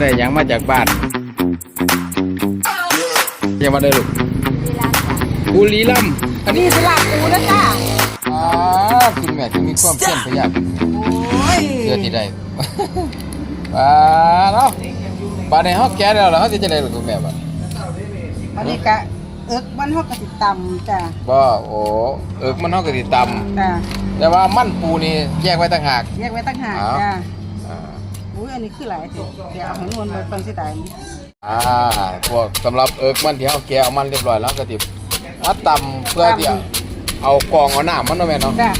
ได้หยังมาจากบ้านเรียังมาได้ลูกมีร้านจ้ะบุรีรัมย์อันนี้นี่ตลาดปูแล้วจ้าอ่าคุณแม่จะมีความเพียรพยายามโอ้ยเพื่อที่ได้มาเนาะบ้านในห้องแก่แล้วเหรอเขาจะจะได้หรือคุณแม่บ้านอันนี้กะเอิกมันเฮากะสิตำจ้ะบ่โอ้เอิกมันเฮาก็สิตจ้ะำแต่ว่ามันปูนี่แยกไว้ต่างหากแยกไว้ตั้งหากอ้าว จ้ะอ่า อุ้ยอันนี้คือหลายสิเดี๋ยวเอาให้นวลไปเพิ่นสิได้อ่าพวกสำหรับเอิกมันที่เฮาแกะเอามันเรียบร้อยแล้วก็สิมาตำเพื่อที่เอากรองเอาน้ำมันเนาะแม่เนาะจ้ะ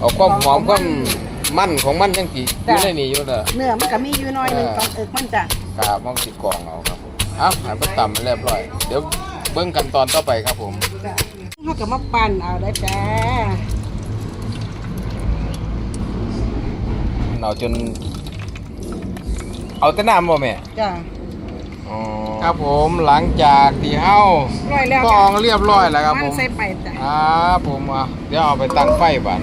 เอาความหอมความมันของมันยังสิอยู่ในนี้อยู่เด้อ เนื้อมันก็มีอยู่หน้อยหนึงเออของเอิกมันจ้ะ ครับมันสิกรองเอาครับผมเอ้าหันไปตำเรียบร้อย เดี๋ยวเบิ่งกันตอนต่อไปครับผม จ้ะเฮาก็มาปั่นเอาได้จ้ะเอาจน เอาแต่น้ำบ่แม่จ้ะอ๋อครับผมหลังจากที่เฮาร้อยแล้วกรองเรียบร้อยแล้วครับมัผนมใส่ไปจ้ะอ่าผมอะเดี๋ยวเอาไปตั้งไฟบัด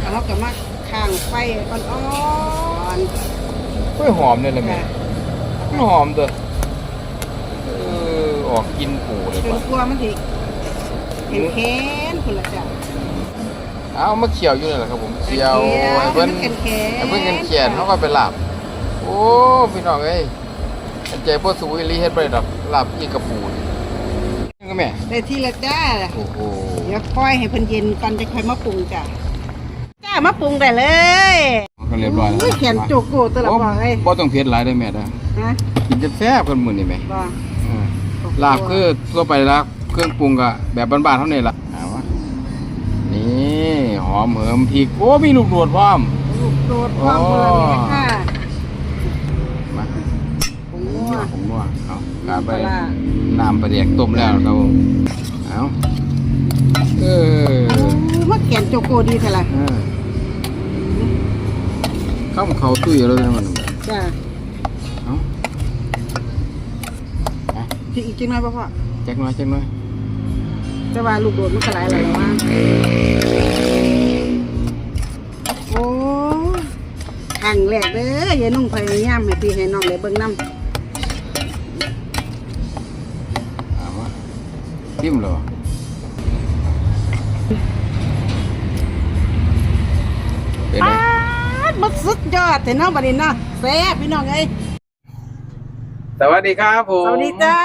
แล้วเราก็มาข้างไฟอ่อนเฮ้ยหอมเลยเลยๆแม่จ้ะมันหอมเด้อเออออกกินปูเลยจนป่ะกลัวมันสิเห็นแค้นพุ่นละจ้ะ เอามาเคี่ยวอยู่นี่แหละครับผมเคี่ยวให้เพิ่นให้มันแข็งๆให้เพิ่นกันเขียนเขาก็ไปลาบโอ้พี่น้องเอ้ยอันใจพ่อสูอีหลีเฮ็ดบ่ได้ดอกลาบอีกระปูนี่ยังก็แม่ได้ที่ละจ้าโอ้โหเดี๋ยวค่อยให้เพิ่นเย็นก่อนจะค่อยมาปรุงจ้ะจ้ามาปรุงได้เลยก็เรียบร้อยแล้วอุ้ยนะแขนจุกโกตัวละโอ้บ่เอ้ยบ่ต้องเผ็ดหลายเด้อแม่เด้อฮะกินแซ่บๆกันมื้อนี้แม่บ่อืมลาบคือทั่วไปลาบเครื่องปรุงก็แบบบ้านๆเท่านี้ล่ะเอาวะนี่หอมเหิมพริกโอ้มีลูกโดดพร้อม ลูกโดดความมือนี่ค่ะมาปรุงนัวผมนัวเอากาไปปลาร้าน้ำปลาแดกต้มแล้วครับผมเอาเออโอ้มาแขนจุกโกดีเท่าล่ะเออข้าวเขาตุ้ยแล้วนะมันจ้าเอาพี่อีกจังหน่อยบ่พ่อแจ็คน้อยแจ็คน้อยแต่ว่าลูกโดดมันก็หลายหลายแล้วว่าโอ้ค รั้งแรกเด้อยายนุ่งพยายามให้พี่ให้น้องได้เบิ่งนำเอาวะจิ้มเหรอเป็นไงปาดมันสุดยอดแต่น้องบัดนี้เนาะแซ่บพี่น้องเอ้ยสวัสดีครับผมสวัสดีจ้า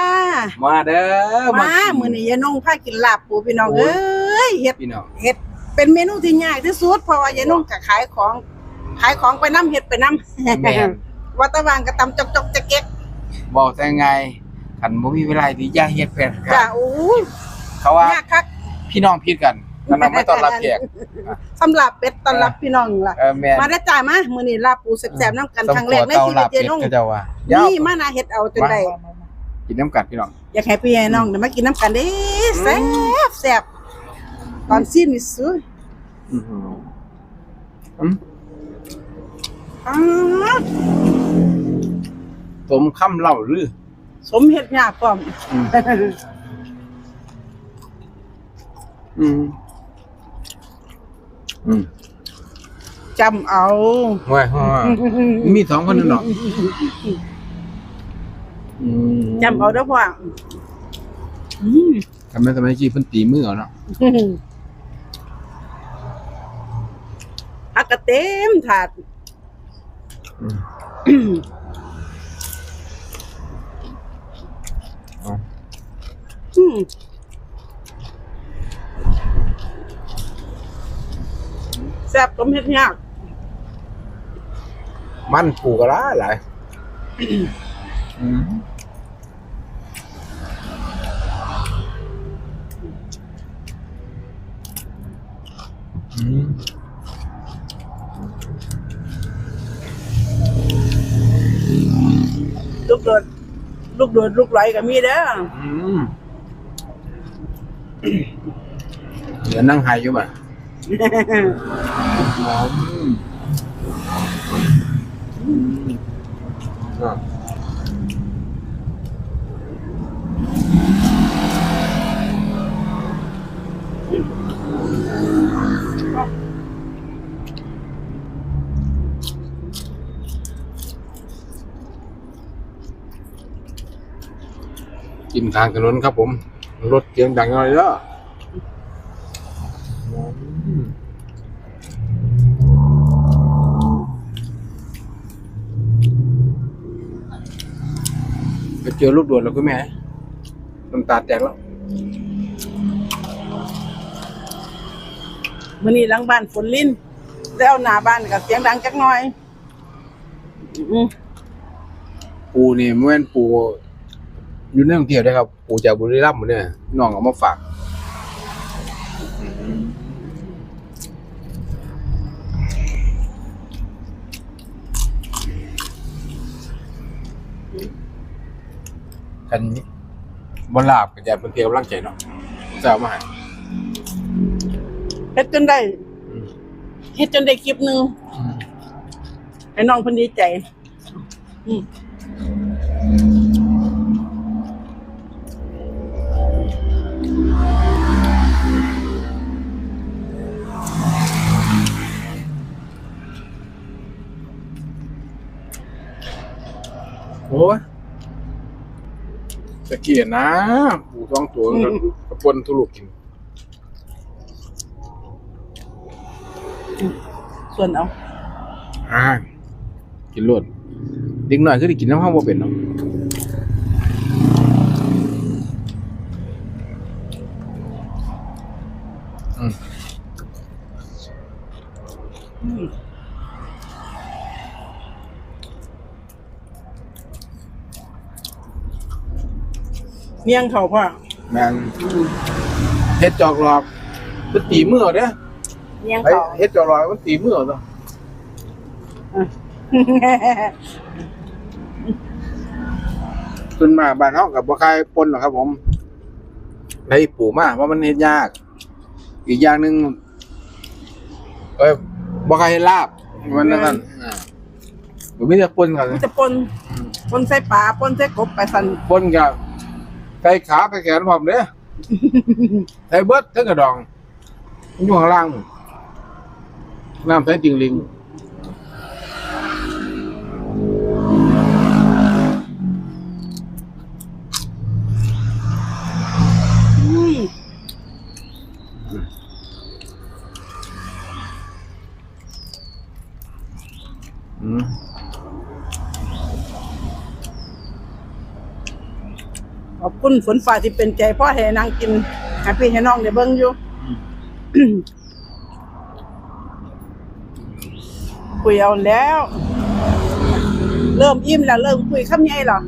มาเด้อมามื้อนี้ยายนงพากินลาบปูพี่น้องโอ้เอ้ยยเฮ็ดพี่น้องเฮ็ดเป็นเมนูที่ยากที่สุดเพราะว่ายายนงก็ขายของ ขายของไปน้ำเฮ็ดไปน้ำแม่นวัดตะวางก็ตำจอกๆจะเก๊กบอกแต่ไงขันบ่มีเวลาที่จะเฮ็ดแฟนคจ้ารับโอ้ยเขาว่ายากคักพี่น้องผิดกันมันเอาไม่ต้อนรับแขกสำหรับเป็ดต้อนรับพี่น้องล่ะ เออแม่นมาได้อจ้ามามื้อนี้ลาบปูแซ่บๆน้ำกันครั้งแรกในชีวิตยายนงก็จะว่านี่มานาเฮ็ดเอาจนได้กินน้ำกัดพี่น้องอยากให้พี่ให้น้องได้มากินน้ำกันเด้แซ่บแซ่บตอนซีนนี่สุดอือหืออืมอ้าว สมคำเล่าหรือ สมเฮ็ดยากพร้อมอืม อืม อืมจำเอาห่วยห่วยมีสองคนนั่นหรออืมจำเอาเด้อพ่ออืมทำไมทำไมจีเพิ่นตีมือเอาเนาะผักกระเต็มถาดอืมเอาอืม แซ่บสมเฮ็ดยาก มันปูกระลาหลายอืมอืม ลู กโดดลูกโดดลูกไหลก็มีเด้ออืมเดี๋ยวนั่งไฮอยู่บ่ะหอมอืม กินทางถนนครับผม รถเสียงดังหน่อยเด้อไปเจอลูกด่วนแล้วคุณแม่น้ำตาแตกแล้วมื้อนี้หลังบ้านฝนลิ้นแล้วหน้าบ้านก็เสียงดังจักหน่อยอือปูนี่เมื่อนปู อยู่ในกรุงเทพนะครับปูจากบุรีรัมย์หมดเนี่ยน้องเอามาฝากกันบนลาบกับยายเป็นเทียกำลังใจเนาะจะเอามาให้เฮ็ดจนได้เฮ็ดจนได้คลิปหนึงให้น้องเพิ่นดีใจ อืม อ้ยตะเกียบนะปูท้องตัวกับกระปนทุลุกกินส่วนเอาอ่ากินรวดเด็กหน่อยก็ได้กินน้ำห้องบ่เป็นเนาะ เมี่ยงเขาพ่อแมนเฮ็ดจอกหลอกมันตีมือเอาเด้อเมี่ยงไอ้เขาเฮ็ดจอกหลอกมันตีมือเอาเนาะขึ้นมาบ้านเฮากับบ่คายปนหรอกครับ ผมได้ปลูกมาเพราะมันเฮ็ดยาก อีกอย่างหนึงเอ้ยบ่คายเฮ็ดลาบมันนั่นนั่นอ่าบ่มีแต่ปนกัน มันจะปนปนใส่ปลาปนใส่กบไปสัน ปนกับ ไก่ขาไก่แขนพร้อมเด้อไทยเบิดทั้งกระดองมันอยู่ข้างล่าง น้ำใส่ติงลิง อืม อืม ขอบ คุณฝนฟ้าที่เป็นใจพ่อให้นางกินให้พี่ให้น้องได้เบิ่งอยู่ คุยเอาแล้ว เริ่มอิ่มแล้ว เริ่มคุยคำใหญ่แล้ว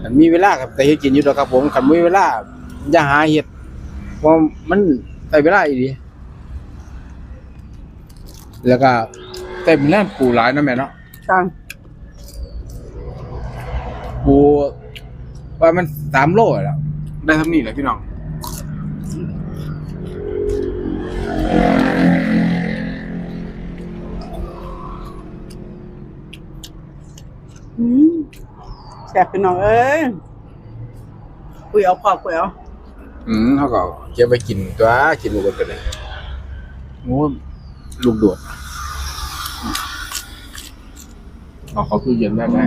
ขันมีเวลาครับแต่เฮ็ดกินอยู่ดอกครับผมขันมีเวลาอย่าหาเห็ดเพราะมันใช้เวลาอีดีแล้วก็เต็มแน่ปูหลายนะแม่เนาะจ้าปู ว่ามันสามโลแล้วได้ทำนี่แหละพี่น้องอืมแซ่บพี่น้องเอ้ยคุยเอาพอคุยเอาอืมเขาก็เก็บไปกินตัวกินลูกกันเลยโอ้ลูกโดดเอาเขาตู้เย็นได้ไหม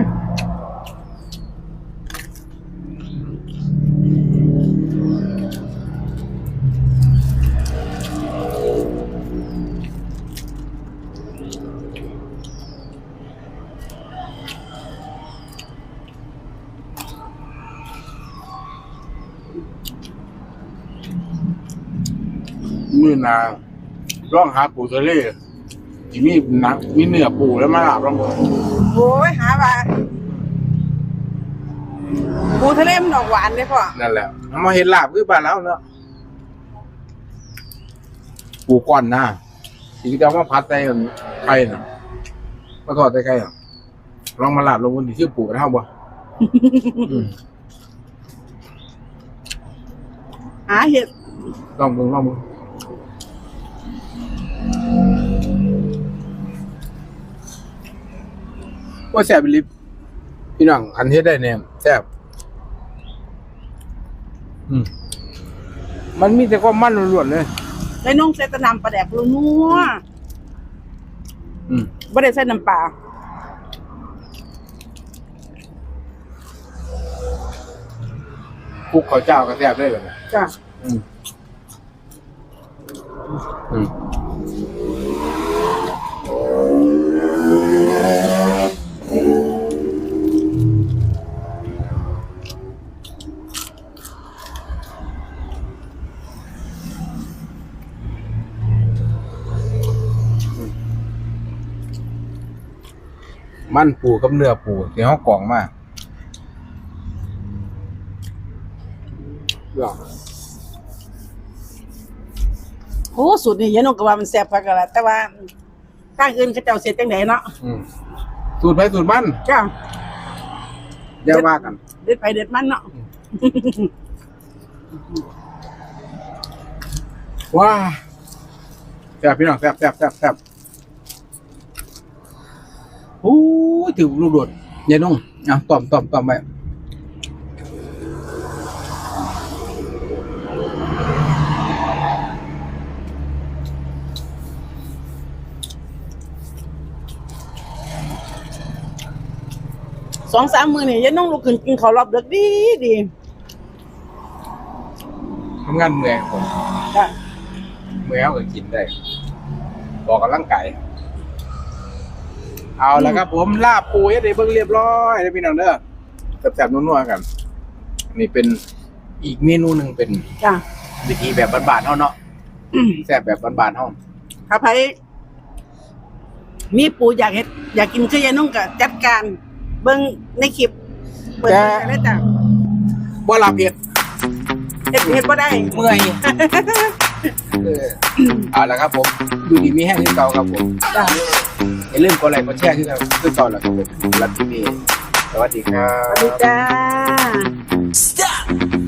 มือหนาร่องหาปูทะเลที่มีหนังมีเนื้อปูแล้วมาลาบลองโอ้ยหาว่าปูทะเลมันออกหวานเลยพ่อนั่นแหละเอามาเห็นลาบคือบ้านเราเนาะปูก้อนหน้าทีนี้จะเอามาพัดใส่กันไข่น่ะมาทอดใส่ไข่น่ะลองมาลาบลงบนที่ชื่อปูกันเท่าบ่อืมหาเห็ดลองมึงลองมึง ว่าแซ่บอีหลิปพี่น้องอันเฮ็ดได้เนี่ยแซ่บอืมมันมีแต่ความมันล้วนๆเลยได้น้องใส่แตะนำปลาแดกนัวอืมไม่ได้ใส่น้ำปลาอคลุกข้าวเจ้าก็แซ่บเลยแบบนี้จ้ะอืมอืม มันปูกับเนื้อปูที่เขากล่องมาหรอโอ้สูตรนี่ยายนงก็ว่ามันแซ่บพักกันละแต่ว่าทางอื่นเขาเจ้าเสร็จจังไดเนาะอืมสูตรไปสูตรมันจ้ะอย่าว่ากัน เด็ดไปเด็ดมันเนาะว้าแซ่บพี่น้องแซ่บแซ่บแซ่บแซ่บโอ้ย ถือลูกโดดอย่านุ่งอะต้อมต้อมต้อมไปสองสามมื้อนี่ยายนงลุกขึ้นกินข้าวรอบดึกดีดีทำงานเมื่อยผมจ้ะ เมื่อยเขาก็กินได้บอกกำลังกาย เอาแล้วครับผมลาบปูให้ได้เบิ่งเรียบร้อยแล้วพี่น้องเด้อแซ่บๆนัวๆกัน นี่เป็นอีกเมนูหนึ่งเป็นจ้ะวิธีแบบบ้านๆเฮาเนาะแซ่บแบบบ้านๆเฮาถ้าไผมีปูอยากเฮ็ดอยากกินคือยายนงก็จัดการ เบิ่งในคลิปเปิดเผยได้เลยจ้ะบ่ลาเผ็ดเฮ็ดเฮ็ดบ่ได้เมื่อยเออเอาละครับผม ดูดีมีแห้งขึ้นเก่าครับผมจ้ะ อย่าลืมกดไลค์กดแชร์ขึ้นเก่าขึ้นเก่าแล้วครับผมรักที่นี่สวัสดีครัสวัสดีจ้า Stop!